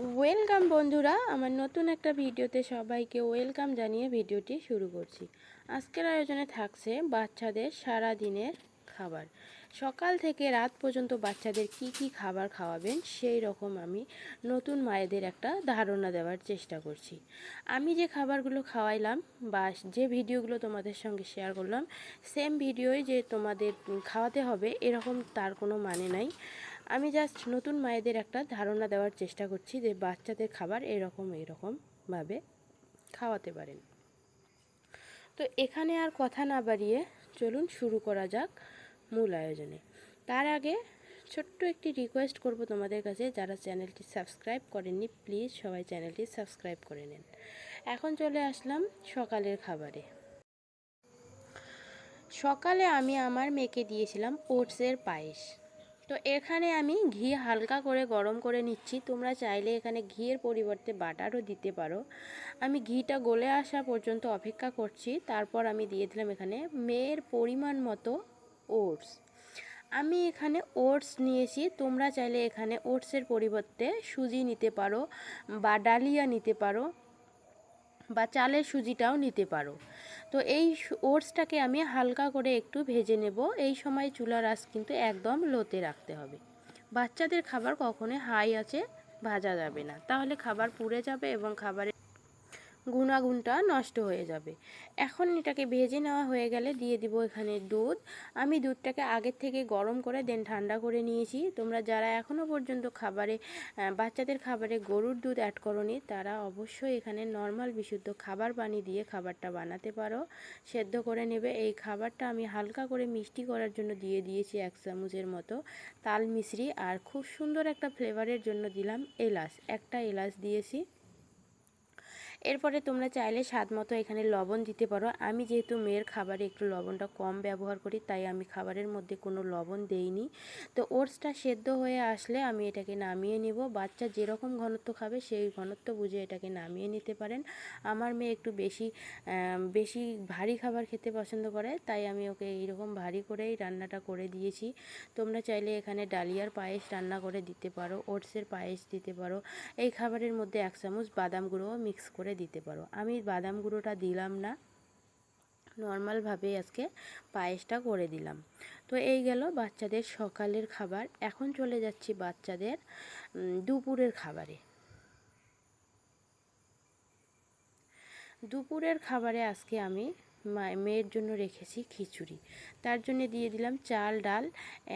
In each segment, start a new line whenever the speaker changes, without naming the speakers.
Welcome বন্ধুরা, আমার নতুন একটা ভিডিওতে সবাইকে ওয়েলকাম জানিয়ে ভিডিওটি শুরু করছি। আজকের আয়োজনে থাকছে বাচ্চাদের সারা দিনের খাবার। সকাল থেকে রাত পর্যন্ত বাচ্চাদের কি কি খাবার খাওয়াবেন, সেই রকম আমি নতুন মায়েদের একটা ধারণা দেওয়ার চেষ্টা করছি। আমি যে খাবারগুলো খাওয়াইলাম বা যে ভিডিওগুলো তোমাদের সঙ্গে শেয়ার করলাম সেম ভিডিওই যে তোমাদের খাওয়াতে হবে, এরকম তার কোনো মানে নাই। আমি জাস্ট নতুন মায়েদের একটা ধারণা দেওয়ার চেষ্টা করছি যে বাচ্চাদের খাবার এরকম এরকমভাবে খাওয়াতে পারেন। তো এখানে আর কথা না বাড়িয়ে চলুন শুরু করা যাক। মূল আয়োজনে। তার আগে ছোট্ট একটি রিকোয়েস্ট করব তোমাদের কাছে, যারা চ্যানেলটি সাবস্ক্রাইব করেননি প্লিজ সবাই চ্যানেলটি সাবস্ক্রাইব করে নেন। এখন চলে আসলাম সকালের খাবারে। সকালে আমি আমার মেয়েকে দিয়েছিলাম ওটসের পায়েস। তো এখানে আমি ঘি হালকা করে গরম করে নিচ্ছি। তোমরা চাইলে এখানে ঘিয়ের পরিবর্তে বাটারও দিতে পারো। আমি ঘিটা গলে আসা পর্যন্ত অপেক্ষা করছি। তারপর আমি দিয়ে দিলাম এখানে মেয়ের পরিমাণ মতো ওটস। আমি এখানে ওটস নিয়েছি, তোমরা চাইলে এখানে ওটসের পরিবর্তে সুজি নিতে পারো বা ডালিয়া নিতে পারো বা চালের সুজিটাও নিতে পারো। তো এই ওটসটাকে আমি হালকা করে একটু ভেজে নেব। এই সময় চুলার আঁচ কিন্তু একদম লোতে রাখতে হবে। বাচ্চাদের খাবার কখনোই হাই আছে ভাজা যাবে না। তাহলে খাবার পুড়ে যাবে এবং খাবারের গুণাগুণটা নষ্ট হয়ে যাবে। এখন এটাকে ভেজে নেওয়া হয়ে গেলে দিয়ে দিব এখানে দুধ। আমি দুধটাকে আগের থেকে গরম করে দেন ঠান্ডা করে নিয়েছি। তোমরা যারা এখনও পর্যন্ত খাবারে বাচ্চাদের খাবারে গরুর দুধ অ্যাড করনি, তারা অবশ্যই এখানে নর্মাল বিশুদ্ধ খাবার পানি দিয়ে খাবারটা বানাতে পারো। সেদ্ধ করে নেবে। এই খাবারটা আমি হালকা করে মিষ্টি করার জন্য দিয়ে দিয়েছি এক চামচের মতো। তাল মিশ্রি আর খুব সুন্দর একটা ফ্লেভারের জন্য দিলাম এলাচ। একটা এলাচ দিয়েছি। এরপরে তোমরা চাইলে স্বাদ মতো এখানে লবণ দিতে পারো। আমি যেহেতু মেয়ের খাবারে একটু লবণটা কম ব্যবহার করি, তাই আমি খাবারের মধ্যে কোনো লবণ দেইনি। তো ওটসটা সেদ্ধ হয়ে আসলে আমি এটাকে নামিয়ে নিব। বাচ্চা যেরকম ঘনত্ব খাবে সেই ঘনত্ব বুঝে এটাকে নামিয়ে নিতে পারেন। আমার মেয়ে একটু বেশি বেশি ভারী খাবার খেতে পছন্দ করে, তাই আমি ওকে এইরকম ভারী করেই রান্নাটা করে দিয়েছি। তোমরা চাইলে এখানে ডালিয়ার পায়েস রান্না করে দিতে পারো, ওটসের পায়েস দিতে পারো। এই খাবারের মধ্যে এক চামচ বাদাম গুঁড়ো মিক্স করে করে দিতে পারো। আমি বাদাম গুঁড়োটা দিলাম না। নর্মালভাবেই আজকে পায়েসটা করে দিলাম। তো এই গেল বাচ্চাদের সকালের খাবার। এখন চলে যাচ্ছি বাচ্চাদের দুপুরের খাবারে। দুপুরের খাবারে আজকে আমি মেয়ের জন্য রেখেছি খিচুড়ি। তার জন্য দিয়ে দিলাম চাল, ডাল,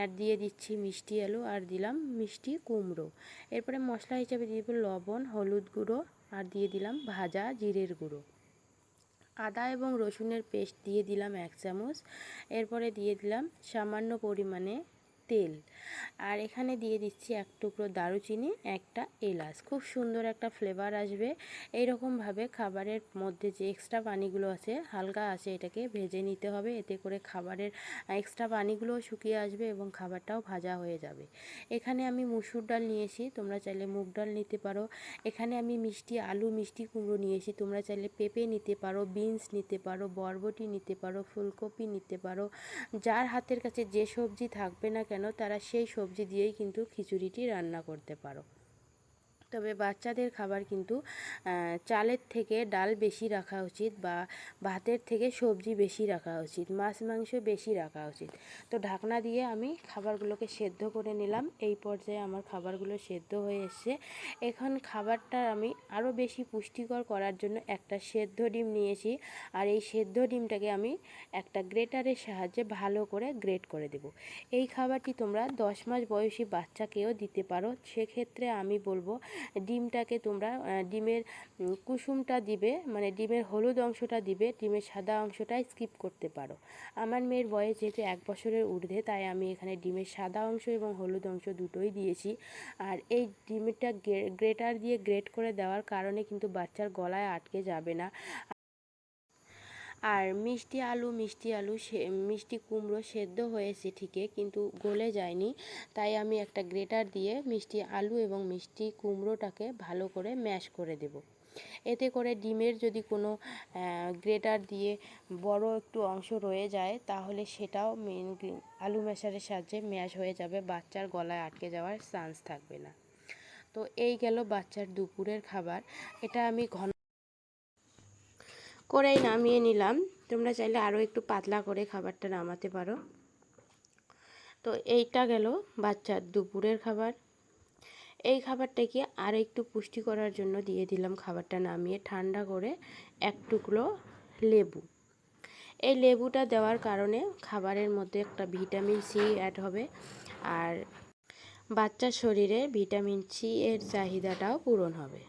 আর দিয়ে দিচ্ছি মিষ্টি আলু, আর দিলাম মিষ্টি কুমড়ো। এরপরে মশলা হিসাবে দিয়ে দেবো লবণ, হলুদ গুঁড়ো আর দিয়ে দিলাম ভাজা জিরের গুঁড়ো। আদা এবং রসুনের পেস্ট দিয়ে দিলাম এক চামচ। এরপরে দিয়ে দিলাম সামান্য পরিমাণে তেল। আর এখানে দিয়ে দিচ্ছি এক টুকরো দারুচিনি, একটা এলাচ। খুব সুন্দর একটা ফ্লেভার আসবে। এইরকমভাবে খাবারের মধ্যে যে এক্সট্রা পানিগুলো আছে, হালকা আছে, এটাকে ভেজে নিতে হবে। এতে করে খাবারের এক্সট্রা পানিগুলো শুকিয়ে আসবে এবং খাবারটাও ভাজা হয়ে যাবে। এখানে আমি মুসুর ডাল নিয়েছি, তোমরা চাইলে মুগ ডাল নিতে পারো। এখানে আমি মিষ্টি, আলু মিষ্টি কুমড়ো নিয়েছি, তোমরা চাইলে পেঁপে নিতে পারো, বিনস নিতে পারো, বরবটি নিতে পারো, ফুলকপি নিতে পারো। যার হাতের কাছে যে সবজি থাকবে না কেন তারা সেই সবজি দিয়েই কিন্তু খিচুড়িটি রান্না করতে পারো। তবে বাচ্চাদের খাবার কিন্তু চালের থেকে ডাল বেশি রাখা উচিত বা ভাতের থেকে সবজি বেশি রাখা উচিত, মাছ, মাংস বেশি রাখা উচিত। তো ঢাকনা দিয়ে আমি খাবারগুলোকে সেদ্ধ করে নিলাম। এই পর্যায়ে আমার খাবারগুলো সেদ্ধ হয়ে এসছে। এখন খাবারটা আমি আরও বেশি পুষ্টিকর করার জন্য একটা সেদ্ধ ডিম নিয়েছি। আর এই সেদ্ধ ডিমটাকে আমি একটা গ্রেটারের সাহায্যে ভালো করে গ্রেট করে দেব। এই খাবারটি তোমরা দশ মাস বয়সী বাচ্চাকেও দিতে পারো। সেক্ষেত্রে আমি বলব ডিমটাকে তোমরা ডিমের কুসুমটা দিবে মানে ডিমের হলুদ অংশটা দিবে, ডিমের সাদা অংশটা স্কিপ করতে পারো। আমার মেয়ের বয়স যেহেতু এক বছরের ঊর্ধ্বে, তাই আমি এখানে ডিমের সাদা অংশ এবং হলুদ অংশ দুটোই দিয়েছি। আর এই ডিমটা গ্রেটার দিয়ে গ্রেট করে দেওয়ার কারণে কিন্তু বাচ্চার গলায় আটকে যাবে না। আর মিষ্টি আলু মিষ্টি আলু মিষ্টি কুমড়ো সেদ্ধ হয়েছে ঠিকই, কিন্তু গলে যায়নি। তাই আমি একটা গ্রেটার দিয়ে মিষ্টি আলু এবং মিষ্টি কুমড়োটাকে ভালো করে ম্যাশ করে দেব। এতে করে ডিমের যদি কোনো গ্রেটার দিয়ে বড় একটু অংশ রয়ে যায়, তাহলে সেটাও আলু ম্যাশারের সাহায্যে ম্যাশ হয়ে যাবে, বাচ্চার গলায় আটকে যাওয়ার চান্স থাকবে না। তো এই গেল বাচ্চার দুপুরের খাবার। এটা আমি ঘন করেই নামিয়ে নিলাম। তোমরা চাইলে আরও একটু পাতলা করে খাবারটা নামাতে পারো। তো এইটা গেল বাচ্চার দুপুরের খাবার। এই খাবারটাকে আর একটু পুষ্টি করার জন্য দিয়ে দিলাম খাবারটা নামিয়ে ঠান্ডা করে এক টুকরো লেবু। এই লেবুটা দেওয়ার কারণে খাবারের মধ্যে একটা ভিটামিন সি অ্যাড হবে আর বাচ্চার শরীরে ভিটামিন সি এর চাহিদাটাও পূরণ হবে।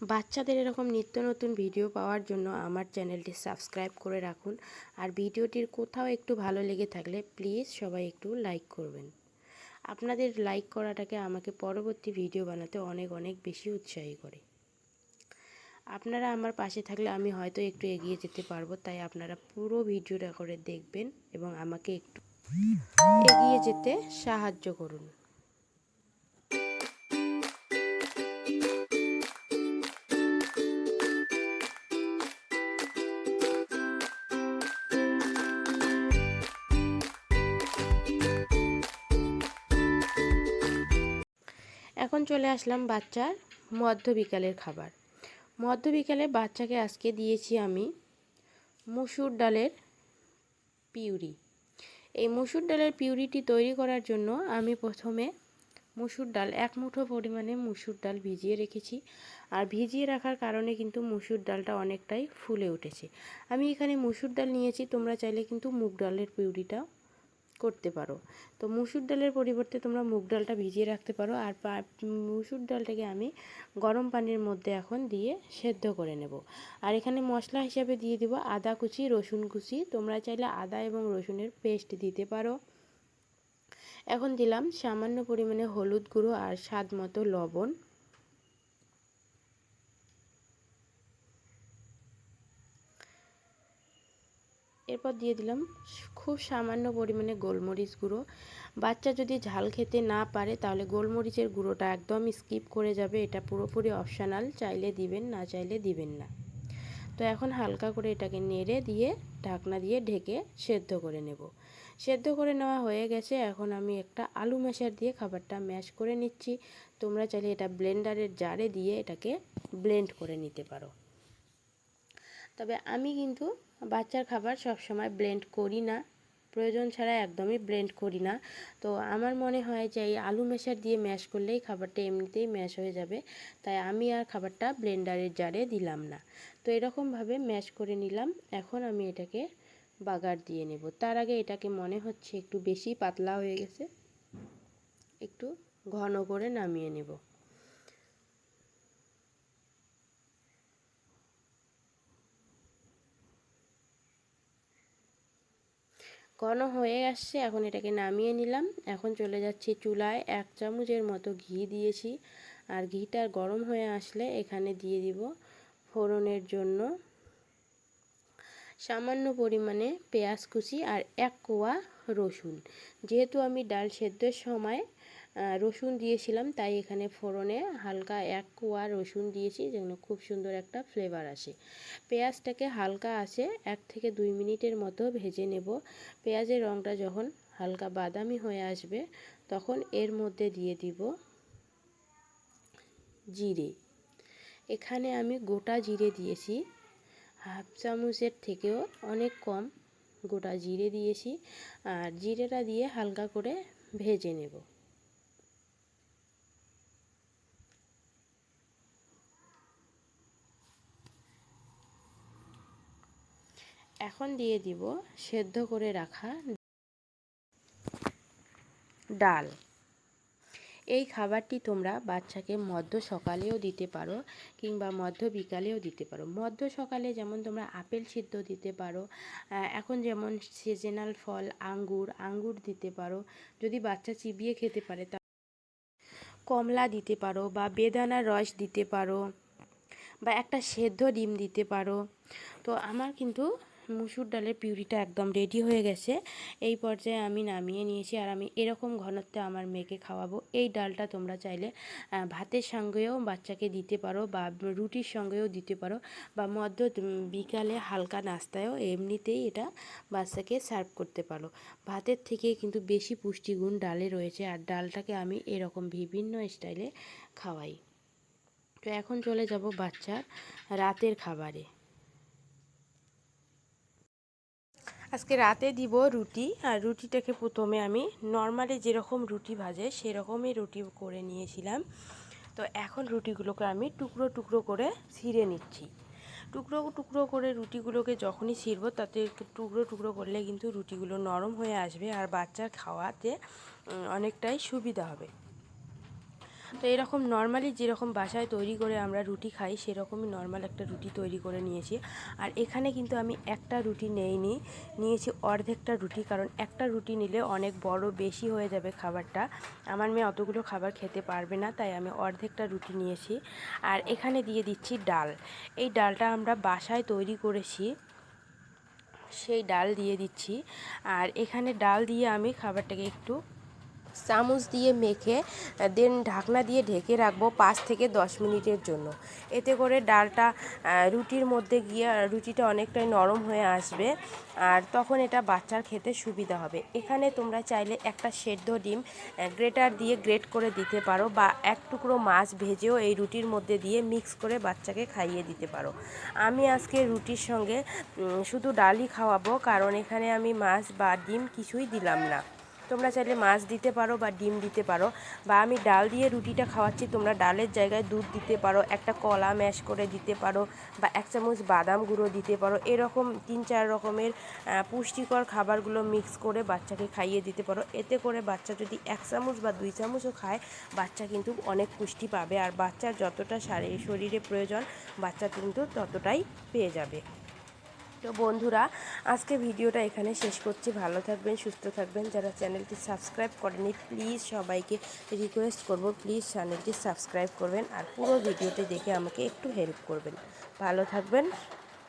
বাচ্চাদের এরকম নিত্য নতুন ভিডিও পাওয়ার জন্য আমার চ্যানেলটি সাবস্ক্রাইব করে রাখুন। আর ভিডিওটির কোথাও একটু ভালো লেগে থাকলে প্লিজ সবাই একটু লাইক করবেন। আপনাদের লাইক করাটাকে আমাকে পরবর্তী ভিডিও বানাতে অনেক অনেক বেশি উৎসাহী করে। আপনারা আমার পাশে থাকলে আমি হয়তো একটু এগিয়ে যেতে পারব, তাই আপনারা পুরো ভিডিওটা করে দেখবেন এবং আমাকে একটু এগিয়ে যেতে সাহায্য করুন। এখন চলে আসলাম বাচ্চার মধ্য বিকালের খাবার। মধ্য বিকালে বাচ্চাকে আজকে দিয়েছি আমি মুসুর ডালের পিউরি। এই মুসুর ডালের পিউরিটি তৈরি করার জন্য আমি প্রথমে মুসুর ডাল, এক মুঠো পরিমাণে মুসুর ডাল ভিজিয়ে রেখেছি। আর ভিজিয়ে রাখার কারণে কিন্তু মুসুর ডালটা অনেকটাই ফুলে উঠেছে। আমি এখানে মুসুর ডাল নিয়েছি, তোমরা চাইলে কিন্তু মুগ ডালের পিউরিটাও করতে পারো। তো মুসুর ডালের পরিবর্তে তোমরা মুগ ডালটা ভিজিয়ে রাখতে পারো আর মুসুর ডালটাকে আমি গরম পানির মধ্যে এখন দিয়ে সেদ্ধ করে নেব। আর এখানে মশলা হিসাবে দিয়ে দিব আদা কুচি, রসুন কুচি। তোমরা চাইলে আদা এবং রসুনের পেস্ট দিতে পারো। এখন দিলাম সামান্য পরিমাণে হলুদ গুঁড়ো আর স্বাদ মতো লবণ। এরপর দিয়ে দিলাম খুব সামান্য পরিমাণে গোলমরিচ গুঁড়ো। বাচ্চা যদি ঝাল খেতে না পারে, তাহলে গোলমরিচের গুঁড়োটা একদম স্কিপ করে যাবে। এটা পুরোপুরি অপশানাল, চাইলে দিবেন, না চাইলে দিবেন না। তো এখন হালকা করে এটাকে নেড়ে দিয়ে ঢাকনা দিয়ে ঢেকে সেদ্ধ করে নেব। সেদ্ধ করে নেওয়া হয়ে গেছে। এখন আমি একটা আলু ম্যাশার দিয়ে খাবারটা ম্যাশ করে নিচ্ছি। তোমরা চাইলে এটা ব্লেন্ডারের জারে দিয়ে এটাকে ব্লেন্ড করে নিতে পারো। তবে আমি কিন্তু বাচ্চার খাবার সব সময় ব্লেন্ড করি না। প্রয়োজন ছাড়া একদমই ব্লেন্ড করি না। তো আমার মনে হয় যে এই আলু মেশার দিয়ে ম্যাশ করলেই খাবারটা এমনিতেই ম্যাশ হয়ে যাবে। তাই আমি আর খাবারটা ব্লেন্ডারের জারে দিলাম না। তো এরকমভাবে ম্যাশ করে নিলাম। এখন আমি এটাকে বাগার দিয়ে নেব। তার আগে এটাকে মনে হচ্ছে একটু বেশি পাতলা হয়ে গেছে। একটু ঘন করে নামিয়ে নেব। ঘন হয়ে আসছে, এখন এটাকে নামিয়ে নিলাম। এখন চলে যাচ্ছি চুলায়। এক চামচের মতো ঘি দিয়েছি। আর ঘিটা গরম হয়ে আসলে এখানে দিয়ে দিব ফোড়নের জন্য। সামান্য পরিমাণে পেঁয়াজ কুচি আর এক কোয়া রসুন। যেহেতু আমি ডাল সেদ্ধের সময় রসুন দিয়েছিলাম, তাই এখানে ফোড়নে হালকা এক কোয়া রসুন দিয়েছি যেন খুব সুন্দর একটা ফ্লেভার আসে। পেঁয়াজটাকে হালকা আছে এক থেকে দুই মিনিটের মতো ভেজে নেব। পেঁয়াজের রঙটা যখন হালকা বাদামি হয়ে আসবে, তখন এর মধ্যে দিয়ে দিব জিরে। এখানে আমি গোটা জিরে দিয়েছি, হাফ চামচের থেকেও অনেক কম গোটা জিরে দিয়েছি, আর জিরেটা দিয়ে হালকা করে ভেজে নেব। এখন দিয়ে দিব সেদ্ধ করে রাখা ডাল। এই খাবারটি তোমরা বাচ্চাকে মধ্য সকালেও দিতে পারো কিংবা মধ্য বিকালেও দিতে পারো। মধ্য সকালে যেমন তোমরা আপেল সিদ্ধ দিতে পারো এখন যেমন সিজনাল ফল, আঙ্গুর আঙ্গুর দিতে পারো। যদি বাচ্চা চিবিয়ে খেতে পারে তা কমলা দিতে পারো বা বেদানার রস দিতে পারো বা একটা সেদ্ধ ডিম দিতে পারো। তো আমার কিন্তু মুসুর ডালের পিউরিটা একদম রেডি হয়ে গেছে। এই পর্যায়ে আমি নামিয়ে নিয়েছি আর আমি এরকম ঘনত্বে আমার মেয়েকে খাওয়াবো। এই ডালটা তোমরা চাইলে ভাতের সঙ্গেও বাচ্চাকে দিতে পারো বা রুটির সঙ্গেও দিতে পারো বা মধ্য বিকালে হালকা নাস্তায়ও এমনিতেই এটা বাচ্চাকে সার্ভ করতে পারো। ভাতের থেকে কিন্তু বেশি পুষ্টিগুণ ডালে রয়েছে আর ডালটাকে আমি এরকম বিভিন্ন স্টাইলে খাওয়াই। তো এখন চলে যাব বাচ্চার রাতের খাবারে। আজকে রাতে দিব রুটি, আর রুটিটাকে প্রথমে আমি নর্মালি যেরকম রুটি ভাজে সেরকমই রুটি করে নিয়েছিলাম। তো এখন রুটিগুলোকে আমি টুকরো টুকরো করে ছিঁড়ে নিচ্ছি। টুকরো টুকরো করে রুটিগুলোকে যখনই ছিঁড়ব তাতে টুকরো টুকরো করলে কিন্তু রুটিগুলো নরম হয়ে আসবে, আর বাচ্চার খাওয়াতে অনেকটাই সুবিধা হবে। তো এরকম নর্মালি যেরকম বাসায় তৈরি করে আমরা রুটি খাই, সেরকমই নর্মাল একটা রুটি তৈরি করে নিয়েছি। আর এখানে কিন্তু আমি একটা রুটি নেইনি, নিয়েছি অর্ধেকটা রুটি, কারণ একটা রুটি নিলে অনেক বড় বেশি হয়ে যাবে খাবারটা। আমার মেয়ে অতগুলো খাবার খেতে পারবে না, তাই আমি অর্ধেকটা রুটি নিয়েছি। আর এখানে দিয়ে দিচ্ছি ডাল। এই ডালটা আমরা বাসায় তৈরি করেছি, সেই ডাল দিয়ে দিচ্ছি। আর এখানে ডাল দিয়ে আমি খাবারটাকে একটু চামচ দিয়ে মেখে দেন ঢাকনা দিয়ে ঢেকে রাখব পাঁচ থেকে দশ মিনিটের জন্য। এতে করে ডালটা রুটির মধ্যে গিয়ে রুটিটা অনেকটাই নরম হয়ে আসবে আর তখন এটা বাচ্চার খেতে সুবিধা হবে। এখানে তোমরা চাইলে একটা সেদ্ধ ডিম গ্রেটার দিয়ে গ্রেট করে দিতে পারো বা এক টুকরো মাছ ভেজেও এই রুটির মধ্যে দিয়ে মিক্স করে বাচ্চাকে খাইয়ে দিতে পারো। আমি আজকে রুটির সঙ্গে শুধু ডালই খাওয়াবো কারণ এখানে আমি মাছ বা ডিম কিছুই দিলাম না। তোমরা চাইলে মাছ দিতে পারো বা ডিম দিতে পারো, বা আমি ডাল দিয়ে রুটিটা খাওয়াচ্ছি, তোমরা ডালের জায়গায় দুধ দিতে পারো, একটা কলা ম্যাশ করে দিতে পারো, বা এক চামচ বাদাম গুঁড়ো দিতে পারো, এরকম তিন চার রকমের পুষ্টিকর খাবারগুলো মিক্স করে বাচ্চাকে খাইয়ে দিতে পারো। এতে করে বাচ্চা যদি এক চামচ বা দুই চামচও খায়, বাচ্চা কিন্তু অনেক পুষ্টি পাবে, আর বাচ্চার যতটা শারীর, শরীরে প্রয়োজন, বাচ্চা কিন্তু ততটাই পেয়ে যাবে। তো বন্ধুরা, আজকে ভিডিওটা এখানে শেষ করছি। ভালো থাকবেন, সুস্থ থাকবেন। যারা চ্যানেলটি সাবস্ক্রাইব করেনি প্লিজ সবাইকে রিকোয়েস্ট করব। প্লিজ চ্যানেলটি সাবস্ক্রাইব করবেন আর পুরো ভিডিওটি দেখে আমাকে একটু হেল্প করবেন। ভালো থাকবেন।